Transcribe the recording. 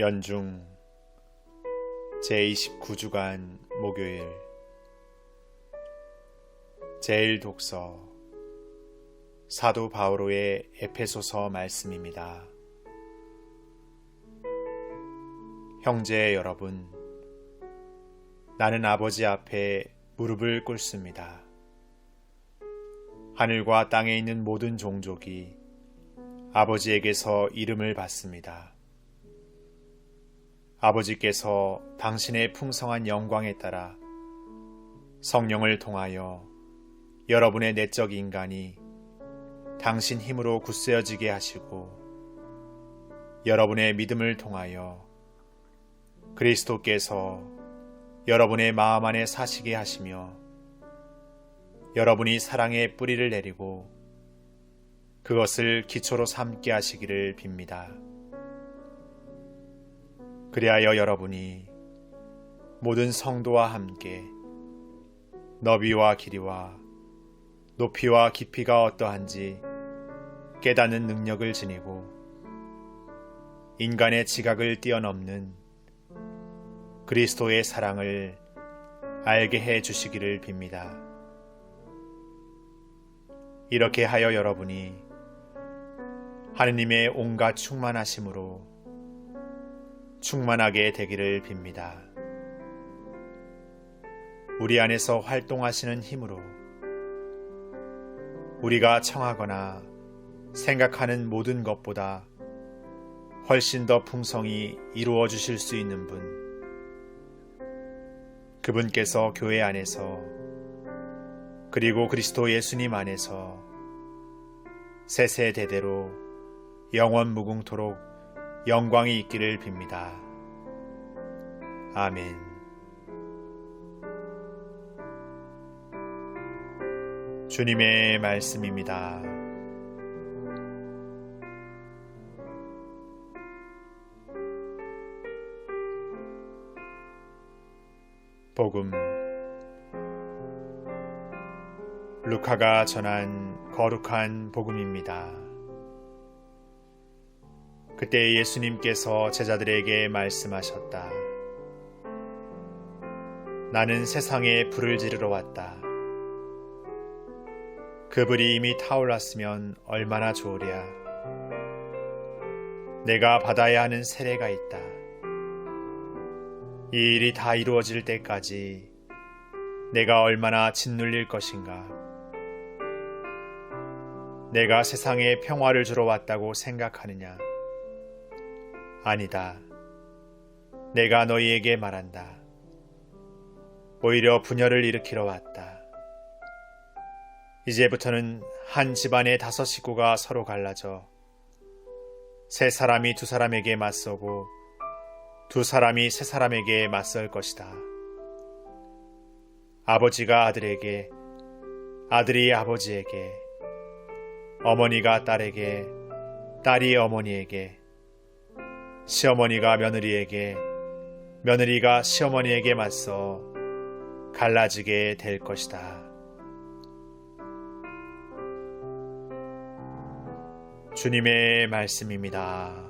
연중 제29주간 목요일 제일 독서 사도 바오로의 에페소서 말씀입니다. 형제 여러분, 나는 아버지 앞에 무릎을 꿇습니다. 하늘과 땅에 있는 모든 종족이 아버지에게서 이름을 받습니다. 아버지께서 당신의 풍성한 영광에 따라 성령을 통하여 여러분의 내적 인간이 당신 힘으로 굳세어지게 하시고 여러분의 믿음을 통하여 그리스도께서 여러분의 마음 안에 사시게 하시며 여러분이 사랑의 뿌리를 내리고 그것을 기초로 삼게 하시기를 빕니다. 그리하여 여러분이 모든 성도와 함께 너비와 길이와 높이와 깊이가 어떠한지 깨닫는 능력을 지니고 인간의 지각을 뛰어넘는 그리스도의 사랑을 알게 해 주시기를 빕니다. 이렇게 하여 여러분이 하느님의 온갖 충만하심으로 충만하게 되기를 빕니다. 우리 안에서 활동하시는 힘으로 우리가 청하거나 생각하는 모든 것보다 훨씬 더 풍성히 이루어 주실 수 있는 분. 그분께서 교회 안에서 그리고 그리스도 예수님 안에서 세세대대로 영원 무궁토록 영광이 있기를 빕니다. 아멘. 주님의 말씀입니다. 복음 루카가 전한 거룩한 복음입니다. 그때 예수님께서 제자들에게 말씀하셨다. 나는 세상에 불을 지르러 왔다. 그 불이 이미 타올랐으면 얼마나 좋으랴. 내가 받아야 하는 세례가 있다. 이 일이 다 이루어질 때까지 내가 얼마나 짓눌릴 것인가. 내가 세상에 평화를 주러 왔다고 생각하느냐. 아니다. 내가 너희에게 말한다. 오히려 분열을 일으키러 왔다. 이제부터는 한 집안의 다섯 식구가 서로 갈라져 세 사람이 두 사람에게 맞서고 두 사람이 세 사람에게 맞설 것이다. 아버지가 아들에게, 아들이 아버지에게, 어머니가 딸에게, 딸이 어머니에게, 시어머니가 며느리에게, 며느리가 시어머니에게 맞서 갈라지게 될 것이다. 주님의 말씀입니다.